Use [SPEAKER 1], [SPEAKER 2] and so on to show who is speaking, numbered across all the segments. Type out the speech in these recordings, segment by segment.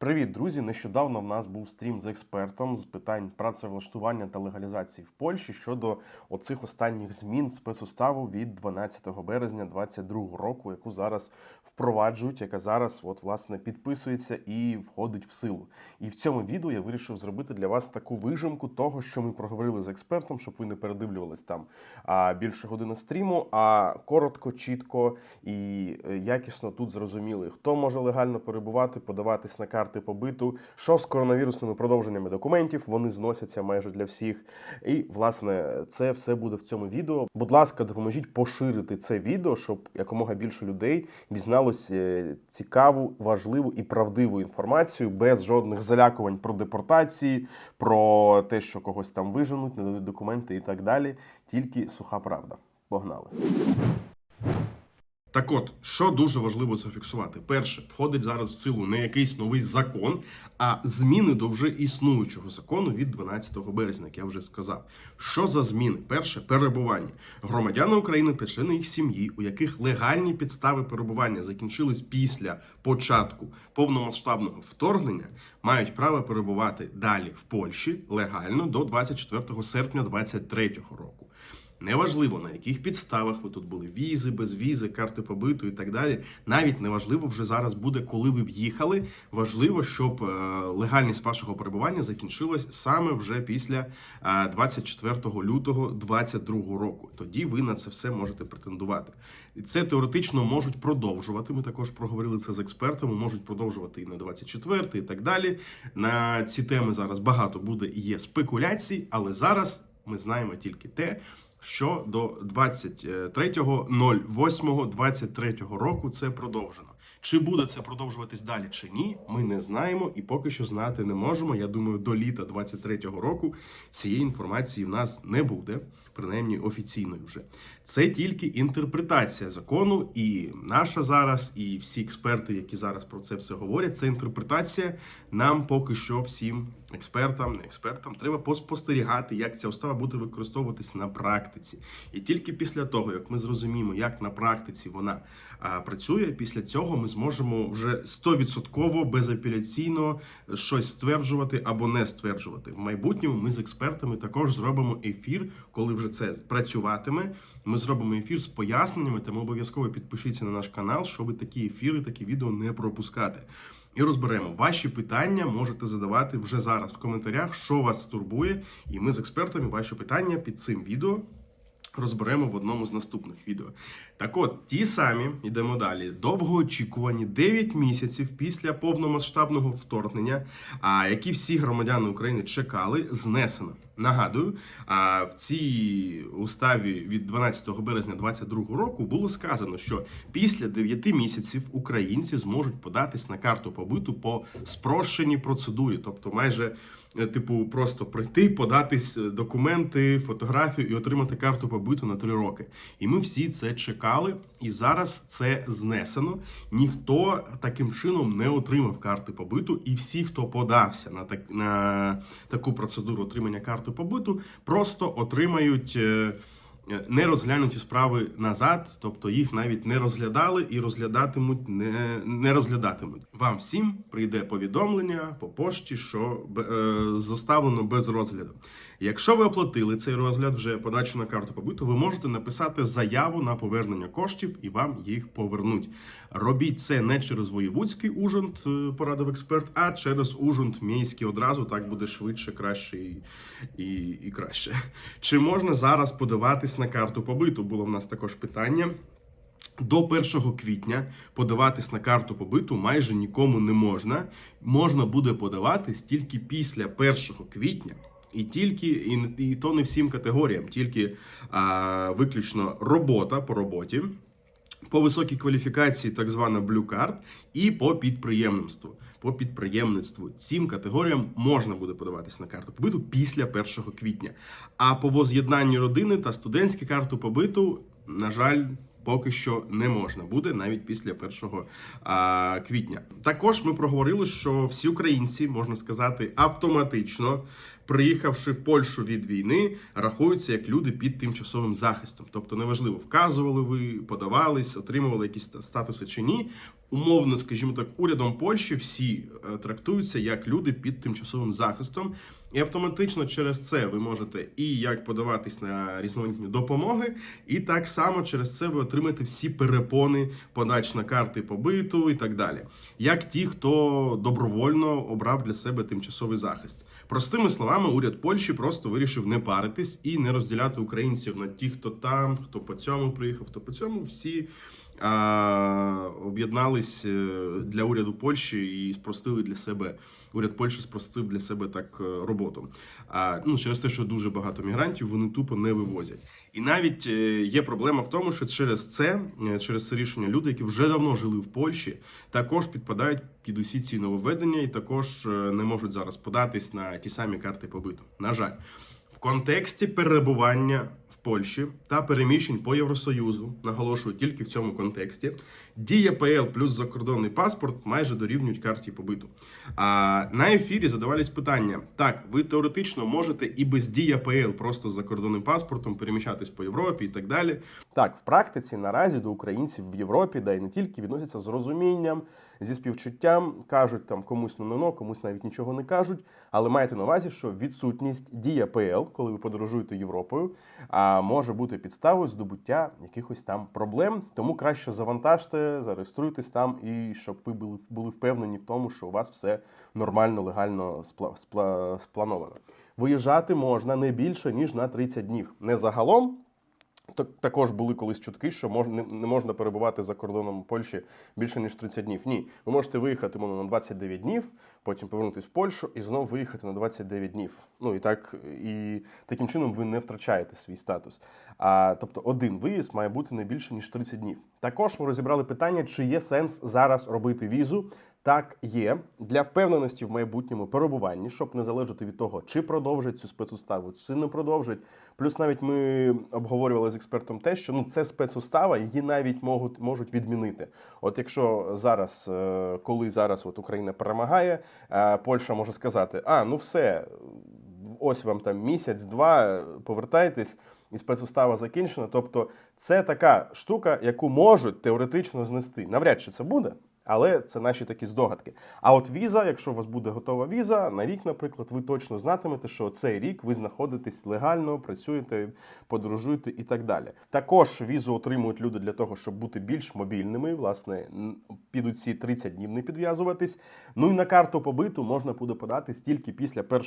[SPEAKER 1] Привіт, друзі! Нещодавно в нас був стрім з експертом з питань працевлаштування та легалізації в Польщі щодо оцих останніх змін спецуставу від 12 березня 2022 року, яку зараз впроваджують, яка зараз от власне підписується і входить в силу. І в цьому відео я вирішив зробити для вас таку вижимку того, що ми проговорили з експертом, щоб ви не передивлювались там більше години стріму, а коротко, чітко і е, якісно тут зрозуміли, хто може легально перебувати, подаватись на карти побиту, що з коронавірусними продовженнями документів, вони зносяться майже для всіх. І власне це все буде в цьому відео. Будь ласка, допоможіть поширити це відео, щоб якомога більше людей дізналось е, цікаву, важливу і правдиву інформацію без жодних залякувань про депортації, про те, що когось там виженуть, не дадуть документи і так далі. Тільки суха правда. Погнали.
[SPEAKER 2] Так от, що дуже важливо зафіксувати: перше, входить зараз в силу не якийсь новий закон, а зміни до вже існуючого закону від 12 березня, як я вже сказав. Що за зміни? Перше перебування. Громадяни України та члени їх сім'ї, у яких легальні підстави перебування закінчились після початку повномасштабного вторгнення, мають право перебувати далі в Польщі легально до 24 серпня 2023 року. Неважливо на яких підставах ви тут були візи, без візи, карти побиту і так далі. Навіть неважливо вже зараз буде, коли ви в'їхали. Важливо, щоб е, легальність вашого перебування закінчилась саме вже після е, 24 лютого 2022 року. Тоді ви на це все можете претендувати. І це теоретично можуть продовжувати. Ми також проговорили це з експертами. Можуть продовжувати і на 24 і так далі. На ці теми зараз багато буде і є спекуляцій, але зараз ми знаємо тільки те що до 23.08.23 року це продовжено. Чи буде це продовжуватись далі чи ні, ми не знаємо і поки що знати не можемо. Я думаю, до літа 23-го року цієї інформації в нас не буде, принаймні офіційної вже. Це тільки інтерпретація закону, і наша зараз, і всі експерти, які зараз про це все говорять, це інтерпретація. Нам поки що всім експертам, не експертам, треба поспостерігати, як ця устава буде використовуватись на практиці. І тільки після того, як ми зрозуміємо, як на практиці вона працює, після цього ми зможемо вже 100% безапеляційно щось стверджувати або не стверджувати. В майбутньому ми з експертами також зробимо ефір, коли вже це працюватиме. Ми зробимо ефір з поясненнями, тому обов'язково підпишіться на наш канал, щоб такі ефіри, такі відео не пропускати. І розберемо ваші питання. Можете задавати вже зараз в коментарях, що вас турбує, і ми з експертами ваші питання під цим відео. Розберемо в одному з наступних відео. Так от, ті самі, йдемо далі. Довгоочікувані 9 місяців після повномасштабного вторгнення, а які всі громадяни України чекали, знесено. Нагадую, а в цій уставі від 12 березня 2022 року було сказано, що після 9 місяців українці зможуть податись на карту побиту по спрощеній процедурі, тобто майже е, типу просто прийти, податись е, документи, фотографію і отримати карту побиту на 3 роки. І ми всі це чекали, і зараз це знесено. Ніхто таким чином не отримав карти побиту, і всі, хто подався на так на таку процедуру отримання карти побиту, просто отримають. Е, Не розглянуті справи назад, тобто їх навіть не розглядали і розглядатимуть, не, не розглядатимуть. Вам всім прийде повідомлення по пошті, що е, зоставлено без розгляду. Якщо ви оплатили цей розгляд, вже подачу на карту побиту, ви можете написати заяву на повернення коштів і вам їх повернуть. Робіть це не через воєвудський ужонт, е, порадив експерт, а через ужонт міський одразу. Так буде швидше, краще і, і, і краще. Чи можна зараз подаватись на карту побиту? Було в нас також питання. До 1 квітня подаватись на карту побиту майже нікому не можна. Можна буде подаватись тільки після 1 квітня. І тільки і, і то не всім категоріям, тільки а, виключно робота по роботі, по високій кваліфікації, так звана Blue Card, і по підприємництву. По підприємництву цим категоріям можна буде подаватись на карту побиту після 1 квітня. А по воз'єднанню родини та студентські карту побиту, на жаль. Поки що не можна буде навіть після 1 а, квітня. Також ми проговорили, що всі українці можна сказати автоматично, приїхавши в Польщу від війни, рахуються як люди під тимчасовим захистом. Тобто, неважливо, вказували ви, подавались, отримували якісь статуси чи ні. Умовно, скажімо так, урядом Польщі всі е, трактуються як люди під тимчасовим захистом, і автоматично через це ви можете і як подаватись на різноманітні допомоги, і так само через це ви отримаєте всі перепони подач на карти побиту і так далі, як ті, хто добровольно обрав для себе тимчасовий захист. Простими словами, уряд Польщі просто вирішив не паритись і не розділяти українців на ті, хто там, хто по цьому приїхав, хто по цьому. Всі об'єднались е, для уряду Польщі і спростили для себе. Уряд Польщі спростив для себе так е, роботу. А ну через те, що дуже багато мігрантів вони тупо не вивозять. І навіть е, є проблема в тому, що через це, через це рішення, люди, які вже давно жили в Польщі, також підпадають під усі ці нововведення і також не можуть зараз податись на ті самі карти побиту. На жаль, в контексті перебування Польщі та переміщень по Євросоюзу, наголошую тільки в цьому контексті, дія ПЛ плюс закордонний паспорт майже дорівнюють карті побиту. А на ефірі задавались питання: так, ви теоретично можете і без дія ПЛ просто з закордонним паспортом переміщатись по Європі і так далі.
[SPEAKER 1] Так, в практиці наразі до українців в Європі, да і не тільки відносяться з розумінням, зі співчуттям, кажуть там комусь ну комусь навіть нічого не кажуть. Але майте на увазі, що відсутність дія ПЛ, коли ви подорожуєте Європою, а може бути підставою здобуття якихось там проблем. Тому краще завантажте, зареєструйтесь там, і щоб ви були, були впевнені в тому, що у вас все нормально, легально спла, спла, сплановано. Виїжджати можна не більше ніж на 30 днів. Не загалом. Так- Також були колись чутки, що мож, не, не можна перебувати за кордоном Польщі більше ніж 30 днів. Ні, ви можете виїхати мовно, на 29 днів, потім повернутися в Польщу і знову виїхати на 29 днів. Ну і так і таким чином ви не втрачаєте свій статус. А тобто один виїзд має бути не більше ніж 30 днів. Також ми розібрали питання, чи є сенс зараз робити візу. Так, є для впевненості в майбутньому перебуванні, щоб не залежати від того, чи продовжать цю спецуставу, чи не продовжать. Плюс навіть ми обговорювали з експертом те, що ну це спецустава, її навіть можуть можуть відмінити. От якщо зараз, е, коли зараз от Україна перемагає, е, Польща може сказати: а ну все, ось вам там місяць-два, повертайтесь. І спецустава закінчена. Тобто, це така штука, яку можуть теоретично знести. Навряд чи це буде, але це наші такі здогадки. А от віза, якщо у вас буде готова віза, на рік, наприклад, ви точно знатимете, що цей рік ви знаходитесь легально, працюєте, подорожуєте і так далі. Також візу отримують люди для того, щоб бути більш мобільними. Власне, підуть ці 30 днів не підв'язуватись. Ну і на карту побиту можна буде податись тільки після 1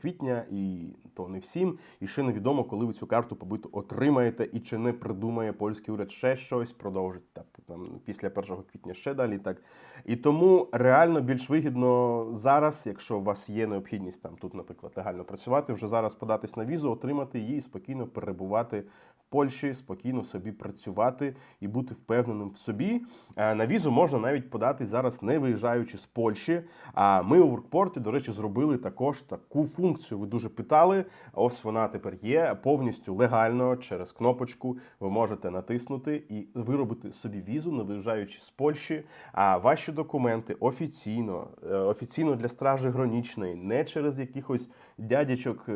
[SPEAKER 1] квітня, і то не всім. І ще невідомо, коли ви цю карту побиту отримаєте, і чи не придумає польський уряд ще щось, продовжить там, після 1 квітня ще далі. Так. І тому реально більш вигідно зараз, якщо у вас є необхідність там тут, наприклад, легально працювати, вже зараз податись на візу, отримати її і спокійно перебувати в Польщі, спокійно собі працювати і бути впевненим в собі. Е, На візу можна навіть подати зараз, не виїжджаючи з Польщі. А ми у Воркпорті, до речі, зробили також таку функцію. Ви дуже питали. Ось вона тепер є повністю легально через кнопочку. Ви можете натиснути і виробити собі візу, не виїжджаючи з Польщі. А ваші документи офіційно, е, офіційно для стражі граничної, не через якихось дядячок, е,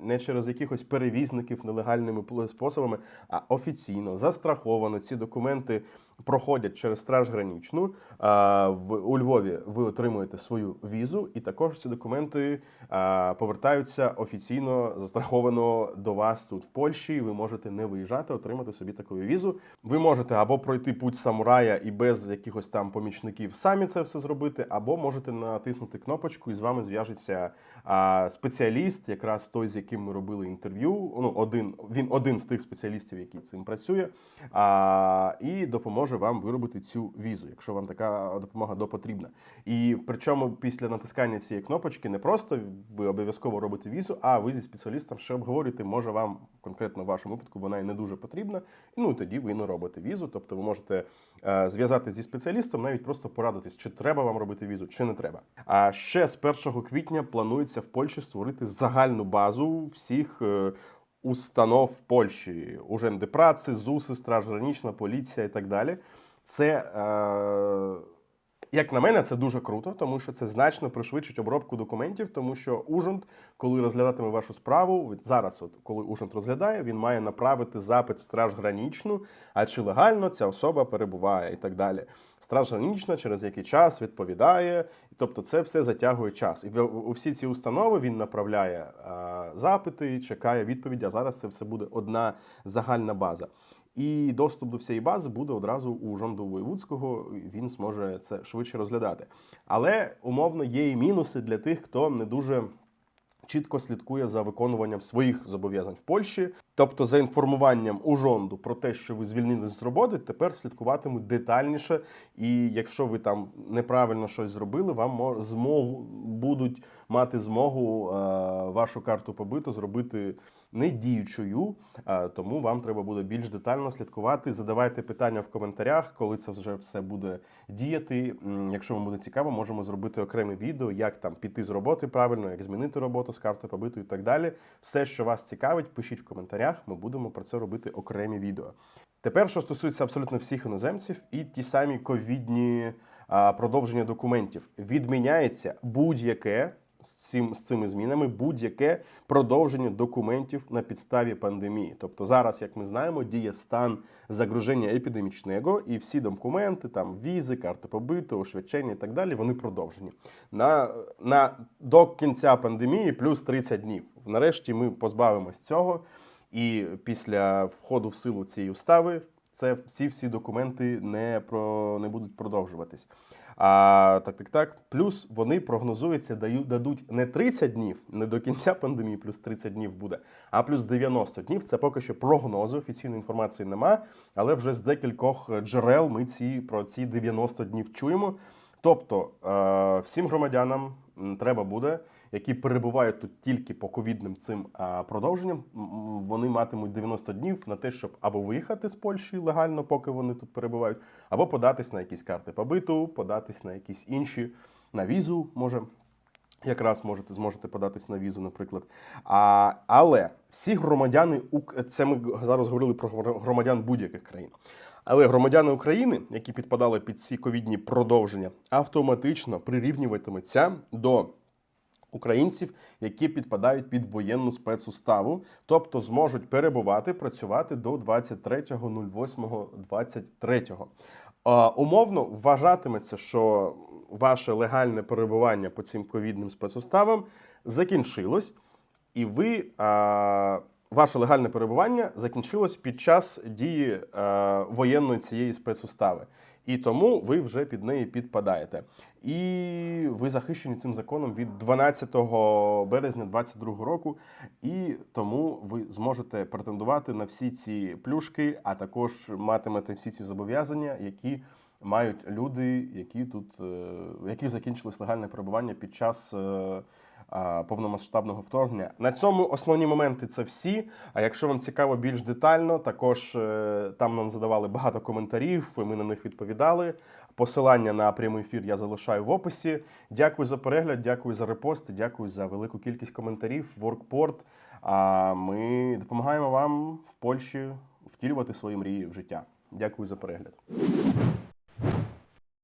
[SPEAKER 1] не через якихось перевізників нелегальними способами, а офіційно застраховано. Ці документи проходять через страж граничну. А, В у Львові ви отримуєте свою візу, і також ці документи повертаються офіційно застраховано до вас тут в Польщі. Ви можете не виїжджати, отримати собі таку візу. Ви можете або пройти путь самурая і без якихось там помічників самі це все зробити, або можете натиснути кнопочку, і з вами зв'яжеться спеціаліст, якраз той, з яким ми робили інтерв'ю. Ну, один він один з тих спеціалістів, який цим працює, а, і допоможе вам виробити цю візу, якщо вам така допомога допотрібна. І причому після натискання цієї кнопочки не просто ви обов'язково робите візу, а ви зі спеціалістом ще обговорюєте, може вам конкретно в вашому випадку вона і не дуже потрібна. І ну тоді ви не робите візу. Тобто ви можете е, зв'язати зі спеціалістом, навіть просто порадитись, чи треба вам робити візу, чи не треба. А ще з 1 квітня планується в Польщі створити загальну базу всіх. е, Установ Польщі, Уженди праці, ЗУСи, Страж Гранічна, поліція і так далі. Це е, Як на мене, це дуже круто, тому що це значно пришвидшить обробку документів, тому що Ужгород, коли розглядатиме вашу справу, зараз, от коли Ужгород розглядає, він має направити запит в страж гранічну, а чи легально ця особа перебуває і так далі. Страж гранічна через який час відповідає, тобто це все затягує час. І у всі ці установи він направляє а, запити, чекає відповіді. А зараз це все буде одна загальна база. І доступ до всієї бази буде одразу у Жонду Воєвудського. Він зможе це швидше розглядати. Але умовно є і мінуси для тих, хто не дуже чітко слідкує за виконуванням своїх зобов'язань в Польщі. Тобто, за інформуванням у Жонду про те, що ви звільнились з роботи, тепер слідкуватимуть детальніше. І якщо ви там неправильно щось зробили, вам змогу будуть мати змогу е, вашу карту побиту зробити недіючою. Е, тому вам треба буде більш детально слідкувати. Задавайте питання в коментарях, коли це вже все буде діяти. Якщо вам буде цікаво, можемо зробити окреме відео, як там піти з роботи правильно, як змінити роботу з карти побиту і так далі. Все, що вас цікавить, пишіть в коментарях. Ми будемо про це робити окремі відео. Тепер, що стосується абсолютно всіх іноземців, і ті самі ковідні продовження документів, відміняється будь-яке з цим з цими змінами будь-яке продовження документів на підставі пандемії. Тобто зараз, як ми знаємо, діє стан загруження епідемічного, і всі документи, там візи, карти побиту, освячення і так далі, вони продовжені на, на до кінця пандемії плюс 30 днів. Нарешті ми позбавимось цього. І після входу в силу цієї устави це всі всі документи не про не будуть продовжуватись. А так, так, так. Плюс вони прогнозуються, дадуть не 30 днів, не до кінця пандемії, плюс 30 днів буде, а плюс 90 днів. Це поки що прогнози. Офіційної інформації нема, але вже з декількох джерел ми ці про ці 90 днів чуємо. Тобто е, всім громадянам треба буде, які перебувають тут тільки по ковідним цим продовженням, вони матимуть 90 днів на те, щоб або виїхати з Польщі легально, поки вони тут перебувають, або податись на якісь карти побиту, податись на якісь інші на візу, може. Якраз можете зможете податись на візу, наприклад. А, але всі громадяни це ми зараз говорили про громадян будь-яких країн. Але громадяни України, які підпадали під ці ковідні продовження, автоматично прирівнюватимуться до українців, які підпадають під воєнну спецуставу, тобто зможуть перебувати, працювати до 23.08.23. Умовно вважатиметься, що ваше легальне перебування по цим ковідним спецуставам закінчилось, і ви ваше легальне перебування закінчилось під час дії а, воєнної цієї спецустави. І тому ви вже під неї підпадаєте. І ви захищені цим законом від 12 березня 2022 року. І тому ви зможете претендувати на всі ці плюшки, а також матимете всі ці зобов'язання, які мають люди, які тут е, у яких закінчилось легальне перебування під час. е, повномасштабного вторгнення. На цьому основні моменти це всі. А якщо вам цікаво більш детально, також е, там нам задавали багато коментарів. Ми на них відповідали. Посилання на прямий ефір я залишаю в описі. Дякую за перегляд, дякую за репости, дякую за велику кількість коментарів. Воркпорт. А ми допомагаємо вам в Польщі втілювати свої мрії в життя. Дякую за перегляд.